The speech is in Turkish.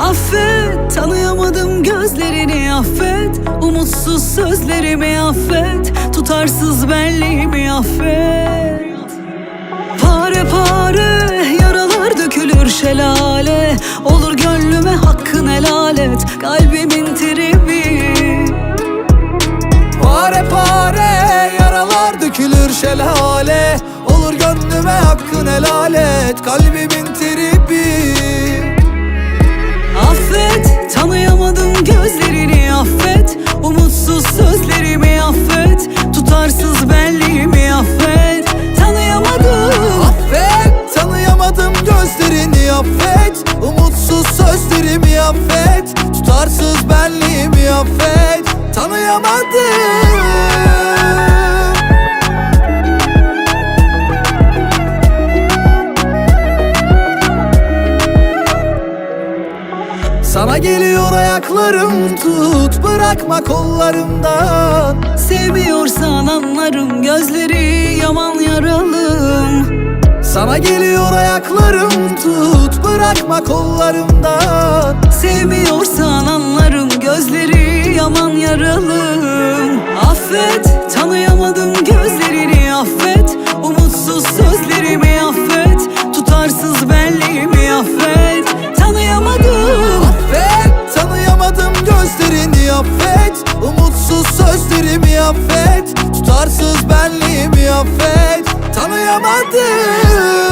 Affet tanıyamadım gözlerini affet. Umutsuz sözlerimi affet. Tutarsız benliğimi affet. Pare pare yaralar dökülür şelale. Olur gönlüme hakkın helal et. Kalbimin şelale. Olur gönlüme hakkın helal et Kalbimin tribi. Affet tanıyamadım gözlerini affet. Umutsuz sözlerimi affet Tutarsız benliğimi affet. Tanıyamadım Affet tanıyamadım gözlerini affet. Umutsuz sözlerimi affet Tutarsız benliğimi affet. Tanıyamadım Sana geliyor ayaklarım tut Bırakma kollarımdan. Sevmiyorsan anlarım gözleri yaman yaralım Sana geliyor ayaklarım tut Bırakma kollarımdan. Sevmiyorsan anlarım gözleri yaman yaralım Affet tanıyamadım sözlerimi affet. Tutarsız benliğimi affet. Tanıyamadım